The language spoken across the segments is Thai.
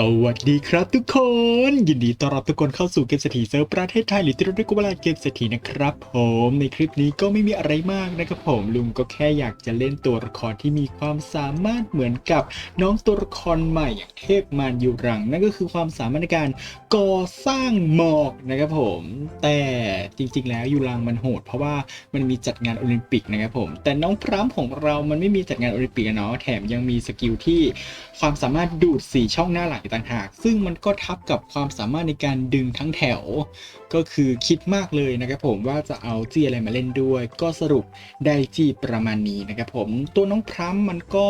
สวัสดีครับทุกคน ยินดีต้อนรับทุกคนเข้าสู่เกมเศรษฐีเซิร์ฟประเทศไทยหรือที่เราเรียกว่าเกมเศรษฐีนะครับ ผมในคลิปนี้ก็ไม่มีอะไรมากนะครับผมลุงก็แค่อยากจะเล่นตัวละครที่มีความสามารถเหมือนกับน้องตัวละครใหม่อย่างเทพมารยูรัง นั่นก็คือความสามารถในการก่อสร้างหมอกนะครับผม แต่จริงๆ แล้วยูรังมันโหด เพราะว่ามันมีจัดงานโอลิมปิกนะครับผม แต่น้องพร้ำของเรามันไม่มีจัดงานโอลิมปิกเนาะแถมยังมีสกิลที่ความสามารถดูดสีช่องหน้าหลังอีกต่างหาก ซึ่งมันก็ทับกับความสามารถในการดึงทั้งแถว ก็คือคิดมากเลยนะครับผมว่าจะเอาจี้อะไรมาเล่นด้วย ก็สรุปได้จี้ประมาณนี้นะครับผมตัวน้องพรัมมันก็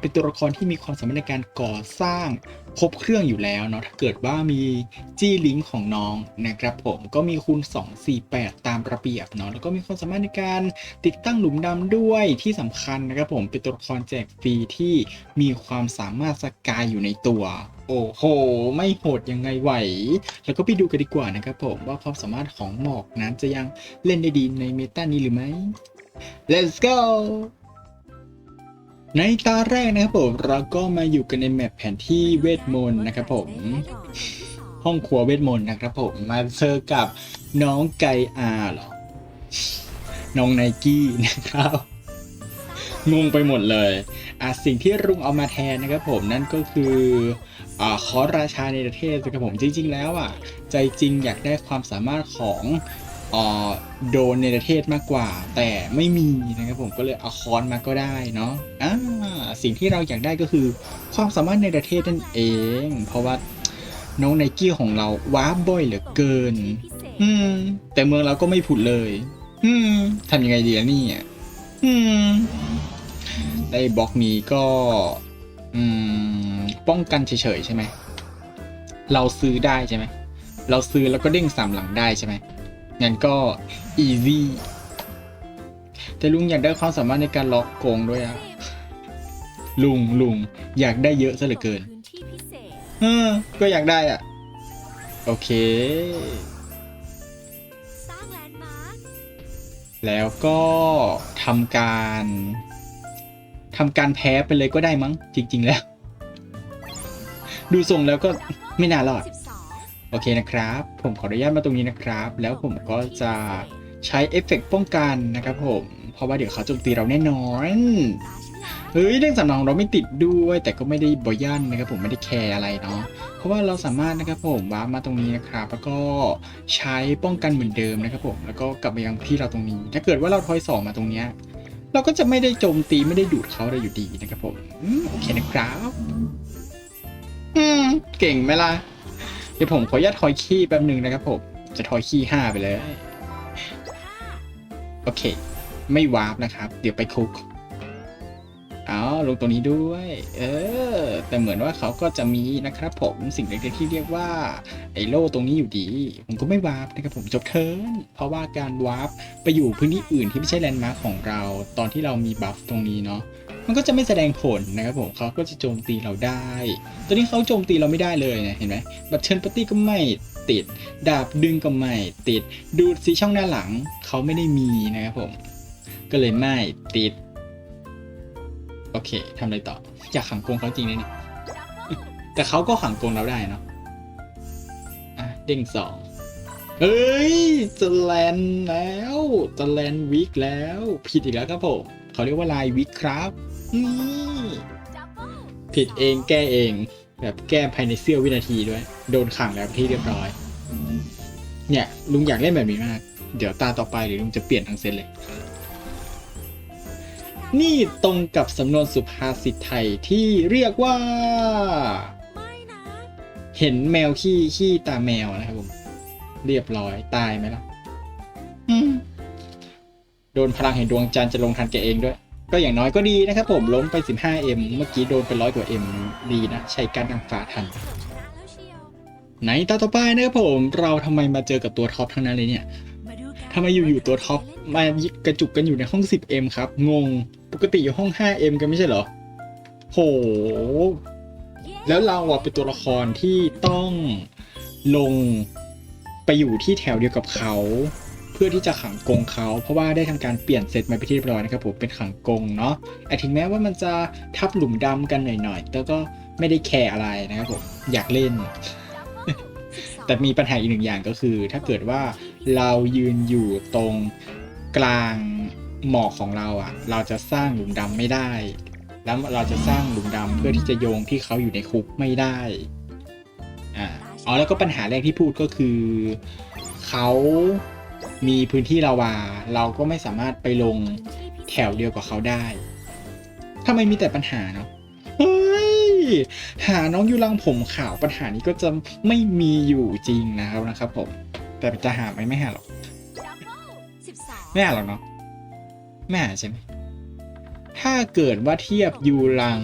เป็นตัวละครที่มีความสามารถในการก่อสร้างครบเครื่องอยู่แล้วเนาะถ้าเกิดว่ามีจี้ลิงก์ของน้องนะครับผมก็มีคูณ 248 ตามระเบียบเนาะแล้วก็มีความสามารถในการติดตั้งหลุมดำด้วยที่สำคัญนะครับผมเป็นตัวละครแจกฟรีที่มีความสามารถสกายอยู่ในตัว โอ้โห ไม่โหดยังไงไหว แล้วก็ไปดูกันดีกว่านะครับผมว่าความสามารถของหมอกนั้นจะยังเล่นได้ดีในเมตานี้หรือไม่ let's go ในตาแรกนะครับผมเราก็มาอยู่กันในแมปแผนที่เวทมนต์นะครับผม ห้องครัวเวทมนต์นะครับผม มาเจอกับน้องไกอาหรอ น้องไนกี้นะครับงงไปหมดเลยอะสิ่งที่รุงเอามาแทนนะครับผมนั่นก็คือ อ่าขอราชาในประเทศนะครับผมจริง ๆ แล้วอะใจจริงอยากได้ความสามารถของอ่าโดนในประเทศมากกว่า แต่ไม่มีนะครับผมก็เลยเอาคอนมาก็ได้เนาะอ่าสิ่งที่เราอยากได้ก็คือ ความสามารถในประเทศนั่นเอง เพราะว่าน้องไนกี้ของเราว้าร์ปบ่อยเหลือเกิน อืม แต่เมืองเราก็ไม่ผุดเลย อืมทำยังไงดีล่ะเนี่ยอืมได้บล็อกนี้ก็ อืม ป้องกันเฉยๆใช่ไหม เราซื้อได้ใช่ไหม เราซื้อแล้วก็เด้งสามหลังได้ใช่ไหม งั้นก็ easy แต่ลุงอยากได้ความสามารถในการล็อกโกงด้วยอะลุงลุงอยากได้เยอะซะเหลือเกินเออก็อยากได้อะ โอเค แล้วก็ทำการ ทำการแพ้ไปเลยก็ได้มั้ง จริง ๆ แล้ว ดูทรงแล้วก็ไม่น่ารอด โอเคนะครับ ผมขออนุญาตมาตรงนี้นะครับ แล้วผมก็จะใช้เอฟเฟกต์ป้องกันนะครับผม เพราะว่าเดี๋ยวเขาโจมตีเราแน่นอนเฮ้ยเรื่องสำรองเราไม่ติดด้วย แต่ก็ไม่ได้บอยันนะครับผมไม่ได้แคร์อะไรเนาะเพราะว่าเราสามารถนะครับผมวาร์ปมาตรงนี้นะครับ แล้วก็ใช้ป้องกันเหมือนเดิมนะครับผมแล้วก็กลับมายังที่เราตรงนี้ ถ้าเกิดว่าเราทอยสองมาตรงเนี้ย เราก็จะไม่ได้โจมตีไม่ได้ดูดเขาได้อยู่ดีนะครับผมอืมโอเคนะครับอืมเก่งไหมล่ะ เดี๋ยวผมขออนุญาตทอยขี้แป๊บหนึ่งนะครับผม จะทอยขี้ห้าไปเลย โอเค ไม่วาร์ปนะครับ เดี๋ยวไปคุก เอาลงตรงนี้ด้วย เออ แต่เหมือนว่าเขาก็จะมีนะครับผมสิ่งเล็กๆที่เรียกว่าไอโล่ตรงนี้อยู่ดี ผมก็ไม่วาร์ปนะครับผมจบเทิร์นเพราะว่าการวาร์ปไปอยู่พื้นที่อื่นที่ไม่ใช่แลนด์มาร์คของเรา ตอนที่เรามีบัฟตรงนี้เนาะมันก็จะไม่แสดงผลนะครับผมเขาก็จะโจมตีเราได้ ตอนนี้เขาโจมตีเราไม่ได้เลยนะเห็นไหมบัตเชิญปาร์ตี้ก็ไม่ติด ดาบดึงก็ไม่ติด ดูดสีช่องหน้าหลังเขาไม่ได้มีนะครับผม ก็เลยไม่ติด โอเคทำอะไรต่อ อยากขังกรงเขาจริงเลยเนี่ยแต่เขาก็ขังกรงเราได้เนาะอะเด้งสองเฮ้ยจะแลนแล้วจะแลนวิกแล้ว ผิดอีกแล้วครับผมเขาเรียกว่าลายวิกครับนี่ดับเบิลผิดเองแก้เอง แบบแก้ภายในเสี้ยววินาทีด้วย โดนขังแล้วที่เรียบร้อย เนี่ยลุงอยากเล่นแบบนี้มาก เดี๋ยวตาต่อไปเดี๋ยวลุงจะเปลี่ยนทั้งเซตเลย นี่ตรงกับสำนวนสุภาษิตไทยที่เรียกว่า เห็นแมวขี้ขี้ตาแมวนะครับผม เรียบร้อยตายไหมล่ะโดนพลังแห่งดวงจันทร์จะลงทันแกเองด้วย ก็อย่างน้อยก็ดีนะครับผมล้มไป 15M เมื่อกี้โดนไปร้อยกว่า M ดีนะ ใช้การนางฟ้าทันเกือบชนะแล้วเชียวในตาต่อไปนะครับผม เราทำไมมาเจอกับตัวท็อปทั้งนั้นเลยเนี่ยทำไมอยู่ๆตัวท็อปมากระจุกกันอยู่ในห้อง 10M ครับ งง ปกติอยู่ห้อง 5M กันไม่ใช่เหรอ โห แล้วเราอะเป็นตัวละครที่ต้องลงไปอยู่ที่แถวเดียวกับเขา เพื่อที่จะขังกงเขา เพราะว่าได้ทำการเปลี่ยนเซตมาไปที่เรียบร้อยนะครับผมเป็นขังกงเนาะแต่ถึงแม้ว่ามันจะทับหลุมดำกันหน่อยๆแต่ก็ไม่ได้แคร์อะไรนะครับผมอยากเล่น แต่มีปัญหาอีกหนึ่งอย่างก็คือ ถ้าเกิดว่าเรายืนอยู่ตรงกลาง หมอกของเราอะ เราจะสร้างหลุมดำไม่ได้ แล้วเราจะสร้างหลุมดำเพื่อที่จะโยงที่เขาอยู่ในคุกไม่ได้อ่าอ๋อแล้วก็ปัญหาแรกที่พูดก็คือเขามีพื้นที่ลาวา เราก็ไม่สามารถไปลงแถวเดียวกับเขาได้ทำไมมีแต่ปัญหาเนาะเฮ้ยหาน้องยูรังผมขาวปัญหานี้ก็จะไม่มีอยู่จริงนะครับนะครับผม แต่จะหาไหมไม่หาหรอก ไม่หาหรอกเนาะ ไม่หาใช่ไหม ถ้าเกิดว่าเทียบยูรัง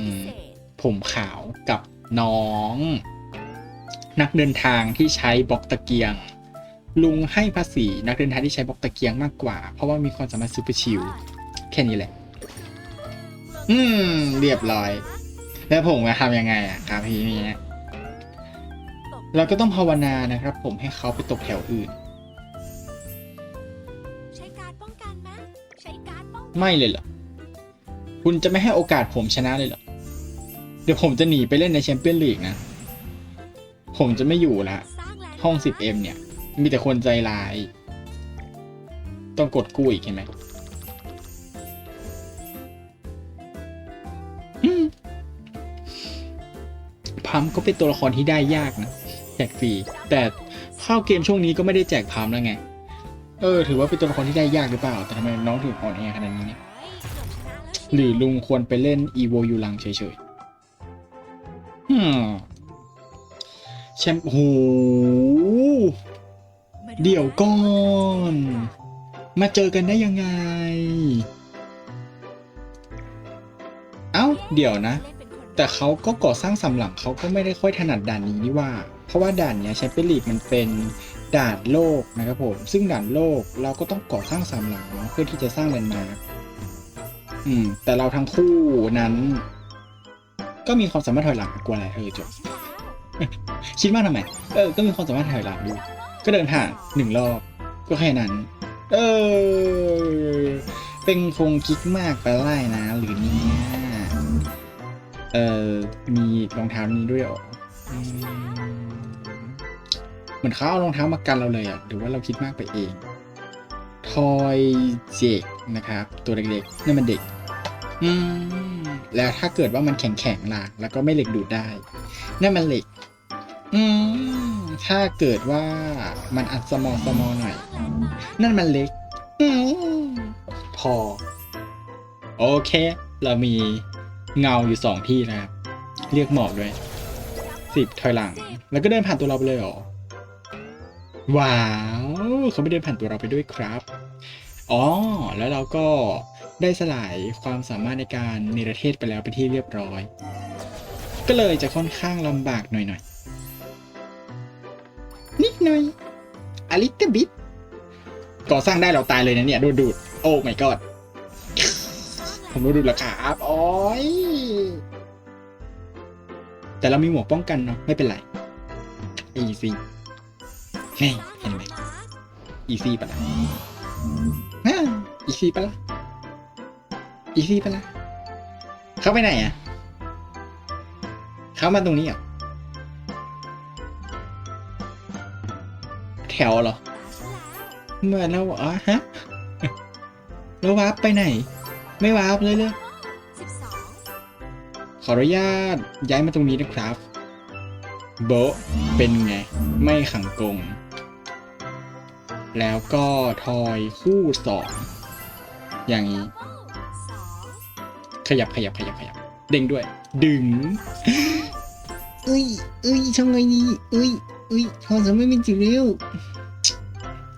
ผมขาวกับน้อง นักเดินทางที่ใช้บล็อกตะเกียง ลุงให้ภาษีนักเดินทางที่ใช้บล็อกตะเกียงมากกว่า เพราะว่ามีความสามารถซูเปอร์ชิลแค่นี้แหละ อืม เรียบร้อย แล้วผมจะทำยังไงอะครับพี่นี้เราก็ต้องภาวนานะครับ ผมให้เขาไปตกแถวอื่น ไม่เลยเหรอ คุณจะไม่ให้โอกาสผมชนะเลยเหรอ เดี๋ยวผมจะหนีไปเล่นในแชมเปี้ยนลีกนะ ผมจะไม่อยู่ละห้อง 10M เนี่ย มีแต่คนใจร้าย ต้องกดกู้อีกเห็นไหมอืมพัมก็เป็นตัวละครที่ได้ยากนะ แจกฟรี แต่เข้าเกมช่วงนี้ก็ไม่ได้แจกพัมแล้วไง เออ ถือว่าเป็นตัวละครที่ได้ยากหรือเปล่า แต่ทำไมน้องถึงอ่อนแอขนาดนี้เนี่ยหรือลุงควรไปเล่นอีโวยูรังเฉยๆฮึมแชมป์โหเดี๋ยวก่อน มาเจอกันได้ยังไง เอ้า เดี๋ยวนะ แต่เขาก็ก่อสร้างสำหลังเขาก็ไม่ได้ค่อยถนัดด่านนี้นี่ว่า เพราะว่าด่านเนี้ยแชมเปี้ยนลีกมันเป็น ด่านโลกนะครับผม ซึ่งด่านโลกเราก็ต้องก่อสร้างสำหลังเนาะเพื่อที่จะสร้างแลนด์มาร์คอืม แต่เราทั้งคู่นั้น ก็มีความสามารถถอยหลังกลัวอะไรเออจบชิดว่าทำไมเออ ก็มีความสามารถถอยหลังดูก็เดินผ่านหนึ่งรอบก็แค่นั้น เออ เป็นคงคิกมากไปไล่นะ หรือเนี่ยเออมีรองเท้านี้ด้วยหรอ มเหมือนเขาเอารองเท้ามากันเราเลยอะหรือว่าเราคิดมากไปเอง ทอยเจกนะครับ ตัวเล็กๆนั่นมันเด็ก อืม แล้วถ้าเกิดว่ามันแข็งๆล่ะ แล้วก็ไม่เหล็กดูดได้ นั่นมันเหล็ก อืม ถ้าเกิดว่ามันอัดสมอสมอหน่อย นั่นมันเล็ก อืม พอ โอเค เรามีเงาอยู่สองที่นะครับ เรียกหมอบด้วยสิบถอยหลัง แล้วก็เดินผ่านตัวเราไปเลยเหรอ ว้าวเขาไม่เดินผ่านตัวเราไปด้วยครับ อ๋อ แล้วเราก็ได้สลายความสามารถในการเนรเทศไปแล้วไปที่เรียบร้อย ก็เลยจะค่อนข้างลำบากหน่อยๆนิดหน่อย a little bit ก่อสร้างได้เราตายเลยนะเนี่ยดนดูดโอ้ my god ผมดนดูดล้วครับโอ้ยแต่เรามีหมวกป้องกันเนาะไม่เป็นไร easy เฮ้ย เห็นไหม easy ปะล่ะฮ่า easy ปะล่ะ easy ปะล่ะเข้าไปไหนอะ เข้ามาตรงนี้อะ แถวเหรอตาฉันแล้วเมื่อเราอ๋อฮะแล้ววาร์ปไปไหน ไม่วาร์ปเลยเลยสิบสองขออนุญาตย้ายมาตรงนี้นะครับ โบเป็นไง ไม่ขังกง แล้วก็ทอยคู่สองอย่างนี้ ขยับขยับขยับขยับ เด้งด้วย ดึงเอ้ยเอ้ยทำไงดีเอ้ยเอ้ยทำจะไม่มีจิเร็ว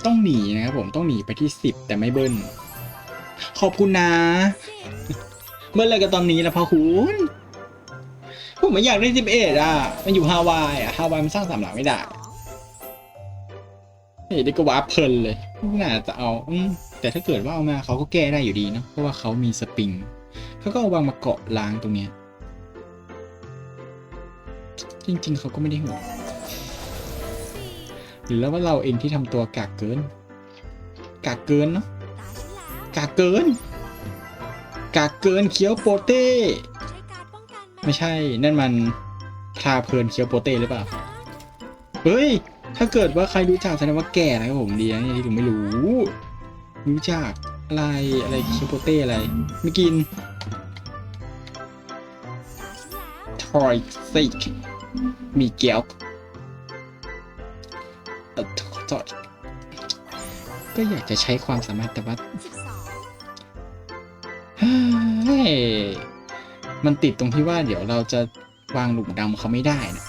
ต้องหนีนะครับผมต้องหนีไปที่สิบแต่ไม่เบิ้ลขอบคุณนะสิบเมื่อไรกันตอนนี้ละพ่อคุณผมไม่อยากได้สิบเอ็ดอะ มันอยู่ฮาวายอะฮาวายมันสร้างสามหลังไม่ได้ เฮ้ยได้ก็วาเพลินเลยน่าจะเอาอืมแต่ถ้าเกิดว่าเอามาเขาก็แก้ได้อยู่ดีเนาะเพราะว่าเขามีสปริงเขาก็เอาวางมาเกาะล้างตรงเนี้ยจริง ๆเขาก็ไม่ได้ห่วงหรือแล้วว่าเราเองที่ทำตัวกากเกิน กากเกินเนาะกากเกิน กากเกินเคี้ยวโปเต้ไม่ใช่นั่นมันพาเพลินเคียวโปเต้หรือเปล่าเฮ้ย ถ้าเกิดว่าใครรู้จักแสดงว่าแก่นะครับผมดีนะเนี่ยที่ถึงไม่รู้ รู้จักอะไรอะไรเคียวโปเต้อะไร ไม่กินทอยซิกมีเกี๊ยวเอ่อขอโทษก็อยากจะใช้ความสามารถแต่ว่าเฮ้มันติดตรงที่ว่าเดี๋ยวเราจะวางหลุมดำเขาไม่ได้นะ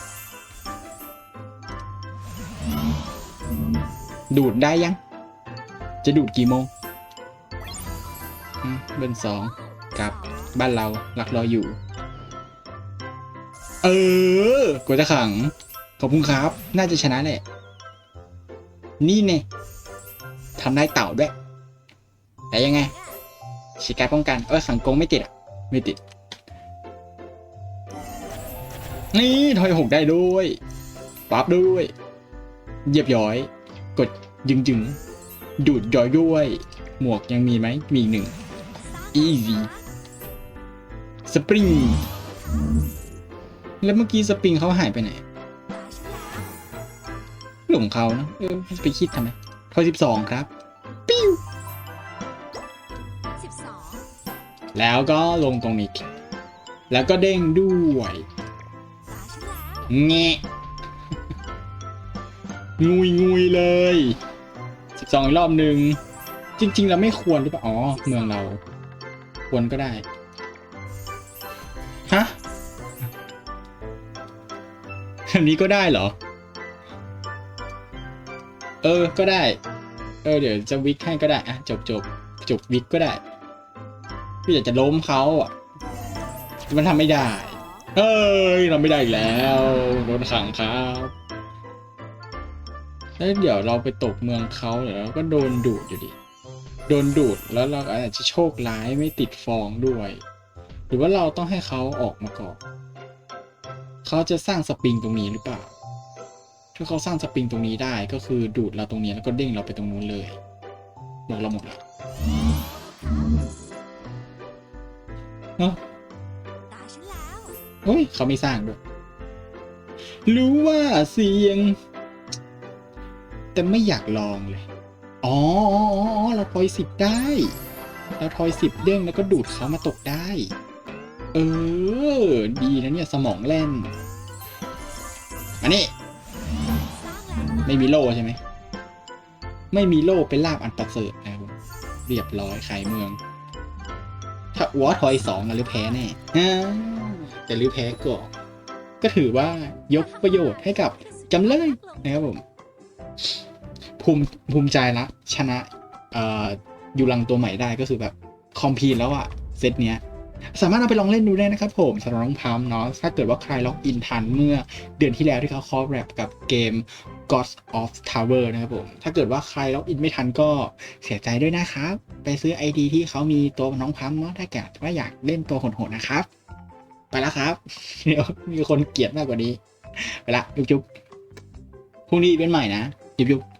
ดูดได้ยัง จะดูดกี่โมงเบนสองกับบ้านเราหลักรออยู่ เออกดจะขัง ขอบคุณครับ น่าจะชนะแหละ นี่เนี่ยทำได้เต่าด้วย แต่ยังไงชิการป้องกัน เออสังกงไม่ติดอะ ไม่ติด นี่ถอยหกได้ด้วยปั๊บด้วยเหยียบย้อย กดยึงจึงๆดูดย้อยด้วย หมวกยังมีไหม มีอีกหนึ่ง easy สปริง แล้วเมื่อกี้สปริงเขาหายไปไหนตาฉันแล้วเรื่องของเขาเนอะเออไปคิดทำไมทอยสิบสองครับ ปิ้วสิบสองแล้วก็ลงตรงนี้ แล้วก็เด้งด้วยตาฉันแล้วแงะ งุยงุยเลยสิบสองอีกรอบหนึ่งจริง ๆ เราไม่ควรหรือเปล่าอ๋อเมืองเรา ควรก็ได้ฮะอันนี้ก็ได้เหรอ เออก็ได้ เออเดี๋ยวจะวิกให้ก็ได้อะจบจบจบวิกก็ได้พี่อยากจะล้มเขาอะมันทำไม่ได้ เอ้ยเราไม่ได้อีกแล้วโดนขังครับ แล้วเดี๋ยวเราไปตกเมืองเขาเดี๋ยวเราก็โดนดูดอยู่ดี โดนดูดแล้วเราอาจจะโชคร้ายไม่ติดฟองด้วย หรือว่าเราต้องให้เขาออกมาก่อนเขาจะสร้างสปริงตรงนี้หรือเปล่า ถ้าเขาสร้างสปริงตรงนี้ได้ก็คือดูดเราตรงนี้แล้วก็เด้งเราไปตรงนู้นเลยบอกเราหมดแล้วเนาะเฮ้ยเขาไม่สร้างด้วย รู้ว่าเสียง แต่ไม่อยากลองเลยอ๋ออ๋ออ๋อเราทอยสิบได้ เราทอยสิบเด้งแล้วก็ดูดเขามาตกได้ เออ ดีนะเนี่ยสมองแล่นมานี่ไม่มีโล่ใช่ไหม ไม่มีโล่เป็นลาบอันประเสริฐนะครับผมเรียบร้อยขายเมือง ถ้าอัวทอยสองอะหรือแพ้แน่อ่าแต่หรือแพ้ก็ ก็ถือว่ายกประโยชน์ให้กับจำเลยนะครับผม ภูมิภูมิใจละชนะเอ่อยูรังตัวใหม่ได้ก็คือแบบคอมพีแล้วอะเซตเนี้ยสามารถเอาไปลองเล่นดูได้นะครับผมสำหรับน้องพัมเนาะถ้าเกิดว่าใครล็อกอินทันเมื่อเดือนที่แล้วที่เขาคอแรปกับเกม Gods of Tower นะครับผมถ้าเกิดว่าใครล็อกอินไม่ทันก็เสียใจด้วยนะครับ ไปซื้อ ID ที่เขามีตัวน้องพัมเนาะถ้าเกิดว่าอยากเล่นตัวโหดๆนะครับ ไปแล้วครับ เดี๋ยวมีคนเกลียดมากกว่านี้ ไปละจุ๊บๆพรุ่งนี้เป็นใหม่นะ จุ๊บๆ